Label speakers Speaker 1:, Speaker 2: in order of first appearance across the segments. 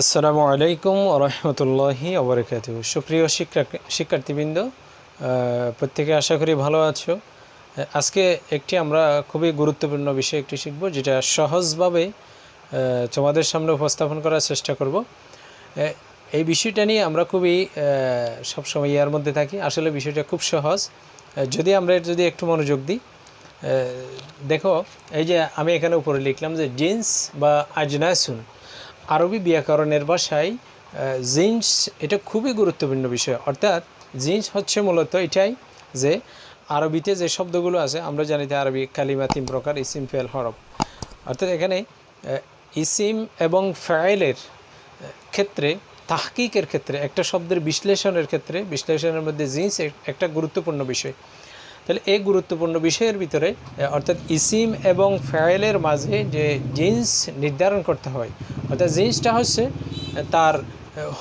Speaker 1: আসসালামু আলাইকুম রহমতুল্লাহি অবরকাত সুপ্রিয় শিক্ষা শিক্ষার্থীবৃন্দ প্রত্যেকে আশা করি ভালো আছো। আজকে একটি আমরা খুবই গুরুত্বপূর্ণ বিষয় একটি শিখব, যেটা সহজভাবে তোমাদের সামনে উপস্থাপন করার চেষ্টা করব। এই বিষয়টা নিয়ে আমরা খুবই সবসময় ইয়ার মধ্যে থাকি। আসলে বিষয়টা খুব সহজ। যদি আমরা যদি একটু মনোযোগ দিই দেখো, এই যে আমি এখানে উপরে লিখলাম যে জিন্স বা আজনাসুন। আরবি ব্যাকরণের ভাষায় জিন্স এটা খুবই গুরুত্বপূর্ণ বিষয়। অর্থাৎ জিন্স হচ্ছে মূলত এটাই যে আরবিতে যে শব্দগুলো আছে, আমরা জানি যে আরবি কালিমা তিন প্রকার, ইসিম, ফেল, হরফ। অর্থাৎ এখানে ইসিম এবং ফাইলের ক্ষেত্রে, তাহকিকের ক্ষেত্রে, একটা শব্দের বিশ্লেষণের ক্ষেত্রে, বিশ্লেষণের মধ্যে জিন্স একটা গুরুত্বপূর্ণ বিষয়। তাহলে এই গুরুত্বপূর্ণ বিষয়ের ভিতরে অর্থাৎ ইসিম এবং ফাইলের মাঝে যে জিন্স নির্ধারণ করতে হয়, অর্থাৎ জিন্সটা হচ্ছে তার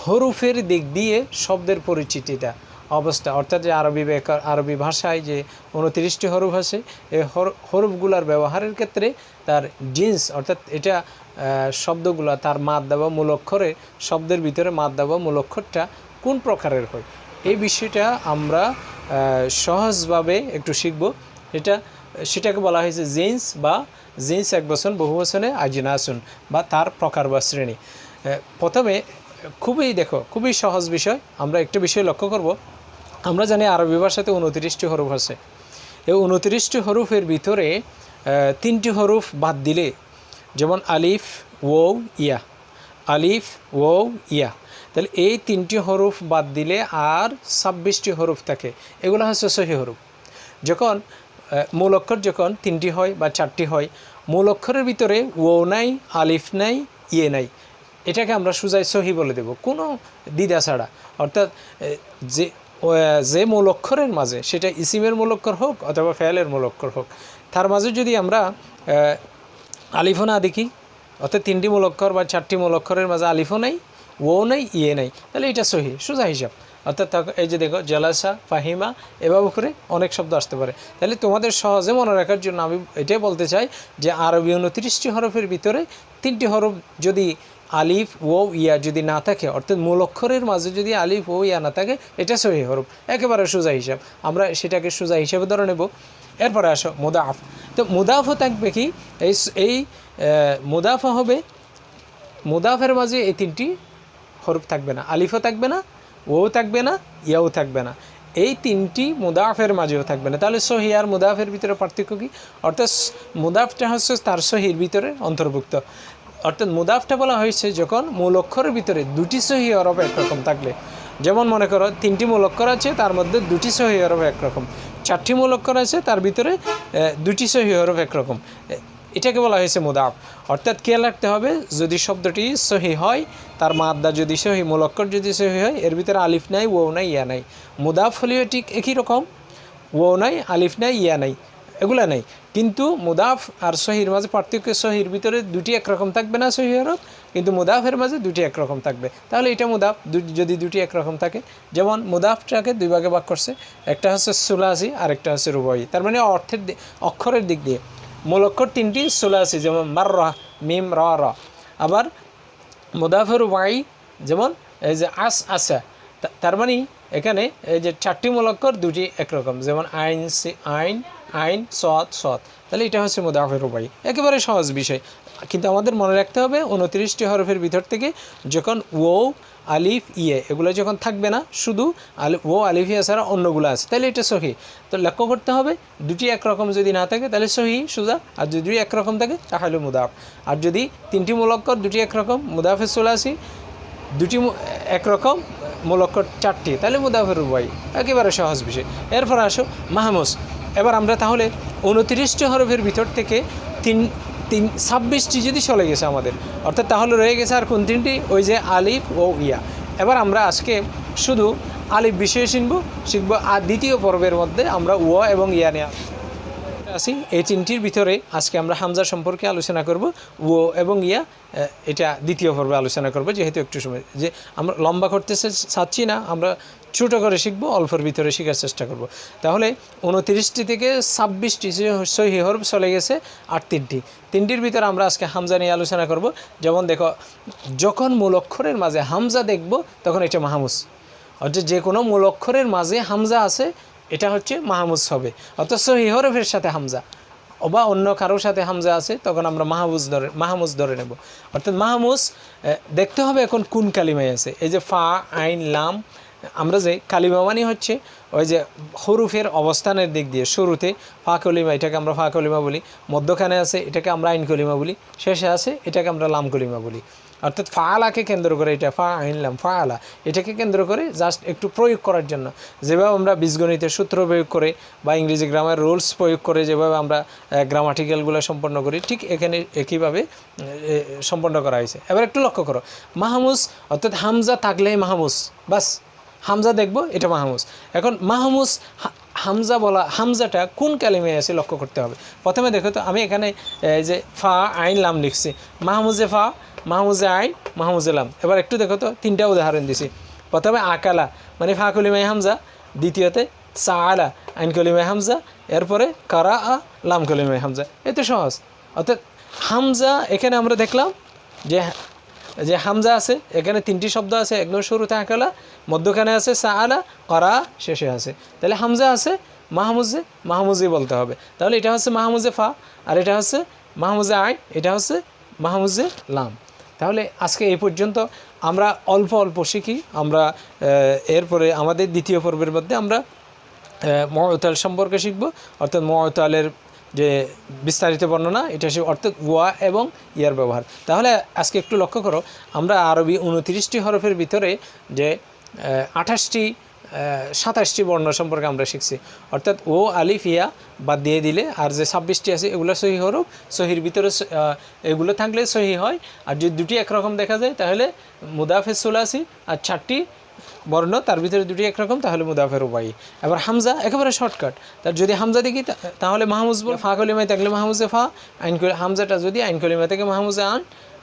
Speaker 1: হরুফের দিক দিয়ে শব্দের পরিচিতিটা, অবস্থা। অর্থাৎ যে আরবি বেকার আরবি ভাষায় যে উনত্রিশটি হরুফ আছে, এই হর- হরফগুলার ব্যবহারের ক্ষেত্রে তার জিন্স, অর্থাৎ এটা শব্দগুলা তার মাদ্দা বা মূলক্ষরে শব্দের ভিতরে মাদ্দা বা মূলক্ষরটা কোন প্রকারের হয়? এই বিষয়টা আমরা সহজভাবে একটু শিখব। এটা, সেটাকে বলা হয়েছে জিন্স বা জিন্স এক বচন, বহু বচনে আজিনাসুন বা তার প্রকার বা শ্রেণি। প্রথমে খুবই দেখো, খুবই সহজ বিষয়, আমরা একটা বিষয় লক্ষ্য করব। আমরা জানি আরবি ভাষাতে উনত্রিশটি হরফ আছে। এই উনত্রিশটি হরুফের ভিতরে তিনটি হরুফ বাদ দিলে, যেমন আলিফ ও ইয়া। আলিফ ও ইয়া। তাহলে এই তিনটি হরফ বাদ দিলে আর ছাব্বিশটি হরফ থাকে। এগুলো হচ্ছে সহি হরফ। যখন মূল অক্ষর যখন তিনটি হয় বা চারটি হয় মূল অক্ষরের ভিতরে ও নাই আলিফ নাই ইয়ে নাই এটাকে আমরা সুজাই সহি বলে দেব। কোনো দ্বিধা ছাড়া। অর্থাৎ যে যে মূল অক্ষরের মাঝে সেটা ইসিমের মূল অক্ষর হোক অথবা ফেয়ালের মূল অক্ষর হোক তার মাঝে যদি আমরা আহ, আলিফও না দেখি অর্থাৎ তিনটি মূল অক্ষর বা চারটি মূল অক্ষরের মাঝে আলিফও নাই ও নাই ইয়ে নেই তাহলে এটা সহি সোজা হিসাব অর্থাৎ এই যে দেখো জলাসা ফাহিমা এভাবে করে অনেক শব্দ আসতে পারে তাহলে তোমাদের সহজে মনে রাখার জন্য আমি এটাই বলতে চাই যে আরবি উনত্রিশটি হরফের ভিতরে তিনটি হরফ যদি আলিফ ও ইয়া যদি না থাকে অর্থাৎ মূল অক্ষরের মাঝে যদি আলিফ ও ইয়া না থাকে এটা সহি হরফ একেবারে সোজা হিসাব আমরা সেটাকে সোজা হিসাবে ধরে নেব এরপরে আসো মুদাফ তো মুদাফও থাকবে কি এই এই মুদাফা হবে মুদাফের মাঝে এই তিনটি হরফ থাকবে না, আলিফও থাকবে না ও থাকবে না, ইয়াও থাকবে না। এই তিনটি মুদাফের মাঝেও থাকবে না। তাহলে সহি আর মুদাফের ভিতরে পার্থক্য কি? অর্থাৎ মুদাফটা হচ্ছে তার সহির ভিতরে অন্তর্ভুক্ত। অর্থাৎ মুদাফটা বলা হয়েছে যখন মূল অক্ষরের ভিতরে দুটি সহি হরফ একরকম থাকলে। যেমন মনে করো, তিনটি মূল অক্ষর আছে, তার মধ্যে দুটি সহি হরফ একরকম। চারটি মূল অক্ষর আছে, তার ভিতরে দুটি সহি হরফ একরকম। এটাকে বলা হয়েছে মুদাফ। অর্থাৎ কে রাখতে হবে? যদি শব্দটি সহি হয়, তার মাদ্দা যদি সহি মূলক্ষর যদি সহি হয়, এর ভিতরে আলিফ নাই ও নাই, ইয়া নাই। মুদাফ হলেও ঠিক একই রকম। ও নাই, আলিফ নাই, ইয়া নাই, এগুলা নাই। কিন্তু মুদাফ আর সহির মাঝে পার্থক্য, সহির ভিতরে দুটি একরকম থাকবে না সহি হরফ কিন্তু মুদাফের মাঝে দুটি একরকম থাকবে। তাহলে এটা মুদাফ যদি দুটি একরকম থাকে। যেমন মুদাফটাকে দুই ভাগে ভাগ করছে, একটা হচ্ছে সুলাসি আর একটা হচ্ছে রুবাই। তার মানে অর্থের অক্ষরের দিক দিয়ে। মূল তিনটি চলে সুলাসি যেমন মার রহ মিম, র র। আবার মুদাফের ওয়াই যেমন এই যে আস, আসা। তার মানে এখানে এই যে চারটি মূলক্ষর দুটি একরকম, যেমন আইন আইন আইন, সৎ সৎ। তাহলে এটা হচ্ছে মুদাফের উপায় একেবারে সহজ বিষয়। কিন্তু আমাদের মনে রাখতে হবে উনত্রিশটি হরফের ভিতর থেকে যখন ও, আলিফ ইয়ে এগুলো যখন থাকবে না, শুধু আলি, ও, আলিফ, ইয়া ছাড়া অন্যগুলো আছে, তাহলে এটা সহি। তো লক্ষ্য করতে হবে, দুটি একরকম যদি না থাকে, তাহলে সহি, সুজা। আর যদি একরকম থাকে, তাহলে মুদাফ। আর যদি তিনটি মূলক্ষর দুটি একরকম মুদাফে চলে আসি দুটি মু- একরকম মূলক্ষর চারটি। তাহলে মুদাফের উভয় একেবারে সহজ বিষয়। এরপর আসো মাহমুস এবার আমরা তাহলে উনত্রিশটি হরফের ভিতর থেকে তিন তিন ছাব্বিশটি যদি চলে গেছে আমাদের, অর্থাৎ তাহলে রয়ে গেছে আর কোন তিনটি? ওই যে আলিফ ও ইয়া। এবার আমরা আজকে শুধু আলিফ বিষয়ে শিখব শিখব আর দ্বিতীয় পর্বের মধ্যে আমরা ও এবং ইয়া আসব। আছি, এই তিনটির ভিতরে আজকে আমরা হামজা সম্পর্কে আলোচনা করব। ও এবং ইয়া এটা দ্বিতীয় পর্বে আলোচনা করব, যেহেতু একটু সময় যে আমরা লম্বা করতে চাচ্ছি না, আমরা ছোটো করে শিখব, অল্পের ভিতরে শেখার চেষ্টা করব। তাহলে উনতিরিশটি থেকে ছাব্বিশটি সহি হরফ চলে গেছে, আর তিনটি। তিনটির ভিতরে আমরা আজকে হামজা নিয়ে আলোচনা করব। যেমন দেখো, যখন মূল অক্ষরের মাঝে হামজা দেখব, তখন এটা মাহমুস। অর্থাৎ যে কোনো মূল অক্ষরের মাঝে হামজা আছে এটা হচ্ছে মাহমুজ হবে অর্থাৎ সহি হরফের সাথে হামজা। বা অন্য কারোর সাথে হামজা আছে, তখন আমরা মাহমুজ ধরে মাহমুজ ধরে নেব। অর্থাৎ মাহমুজ দেখতে হবে এখন কোন কালিমায় আছে। এই যে ফা, আইন, লাম, আমরা যে কালিমা মানে হচ্ছে, ওই যে হরুফের অবস্থানের দিক দিয়ে শুরুতে ফা কলিমা, এটাকে আমরা ফা কলিমা বলি। মধ্যখানে আছে, এটাকে আমরা আইন কলিমা বলি। শেষে আছে, এটাকে আমরা লাম কলিমা বলি। অর্থাৎ ফালাকে কেন্দ্র করে এটা ফা আইনলাম ফা আলা এটাকে কেন্দ্র করে জাস্ট একটু প্রয়োগ করার জন্য। যেভাবে আমরা বীজগণিতের সূত্র প্রয়োগ করে বা ইংরেজি গ্রামার রুলস প্রয়োগ করে যেভাবে আমরা গ্রামাটিক্যালগুলো সম্পন্ন করি, ঠিক এখানে একইভাবে সম্পন্ন করা হয়েছে। এবার একটু লক্ষ্য করো। মাহমুজ, অর্থাৎ হামজা থাকলেই মাহমুজ। বাস, হামজা দেখব, এটা মাহমুজ। এখন মাহমুজ হামজা বলা, হামজাটা কোন কালিমে আছে লক্ষ্য করতে হবে। প্রথমে দেখো তো, আমি এখানে যে ফা আইন লাম লিখছি। মাহমুজে ফা মাহমুজে আইন মাহমুজে লাম। এবার একটু দেখো তো, তিনটা উদাহরণ দিছি। প্রথমে আকালা মানে ফা কলিমায় হামজা। দ্বিতীয়তে সা আলা আইন কলিমায় হামজা। এরপরে কারা আ, লাম কলিমায় হামজা। এ তো সহজ। অর্থাৎ হামজা এখানে আমরা দেখলাম যে যে হামজা আছে, এখানে তিনটি শব্দ আছে। একদম শুরুতে আকালা, মধ্যখানে আছে সা আলা করা, শেষে আছে। তাহলে হামজা আছে, মাহমুজে মাহমুজি বলতে হবে। তাহলে এটা হচ্ছে মাহমুজে ফা, আর এটা হচ্ছে মাহমুজে আই, এটা হচ্ছে মাহমুজে লাম। তাহলে আজকে এই পর্যন্ত। আমরা অল্প অল্প শিখি। আমরা এরপরে আমাদের দ্বিতীয় পর্বের মধ্যে আমরা মহতাল সম্পর্কে শিখব। অর্থাৎ মহতালের যে বিস্তারিত বর্ণনা, এটা সে অর্থাৎ ওয়া এবং ইয়ার ব্যবহার। তাহলে আজকে একটু লক্ষ্য করো, আমরা আরবি উনত্রিশটি হরফের ভিতরে যে আঠাশটি সাতাশটি বর্ণ সম্পর্কে আমরা শিখছি। অর্থাৎ ও, আলিফ, ইয়া বাদ দিয়ে দিলে আর যে ছাব্বিশটি আছে, এগুলো সহি হরফ, সহির ভিতরে এগুলো থাকলে সহি হয়। আর যদি দুটি একরকম দেখা যায়, তাহলে মুদাফে সুলাসি আর চারটি বর্ণ, তার ভিতরে দুটি একরকম, তাহলে মুদাফের উপায় এবার হামজা একেবারে শর্টকাট তার যদি হামজা দেখি তাহলে মাহমুজ বল ফা কলিমায় থাকলে মাহমুজে ফা, আইন হামজাটা যদি আইন কলিমা থেকে, মাহমুজে আন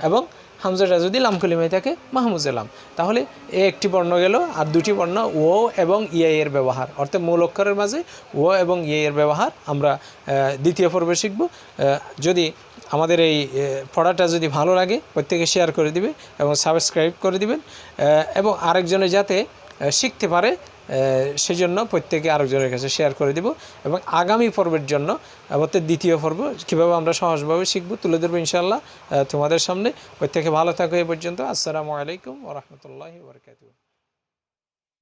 Speaker 1: এবং হামজাটা যদি লাম কলিমায় থাকে মাহমুজে লাম তাহলে এ একটি বর্ণ গেল, আর দুটি বর্ণ ও এবং ইয়ে এর ব্যবহার। অর্থাৎ মূল অক্ষরের মাঝে ও এবং ইয়ে এর ব্যবহার আমরা দ্বিতীয় পর্বে শিখব। যদি আমাদের এই পড়াটা যদি ভালো লাগে, প্রত্যেকে শেয়ার করে দিবে এবং সাবস্ক্রাইব করে দিবেন। এবং আরেকজনে যাতে শিখতে পারে আহ, সেজন্য প্রত্যেকে আরেকজনের কাছে শেয়ার করে দেব এবং আগামী পর্বের জন্য আমাদের দ্বিতীয় পর্ব কীভাবে আমরা সহজভাবে শিখব তুলে ধরবো ইনশাল্লাহ তোমাদের সামনে। প্রত্যেকে ভালো থাকো এ পর্যন্ত। আসসালামু আলাইকুম ওরহমতুল্লাহি বরকাতুহ।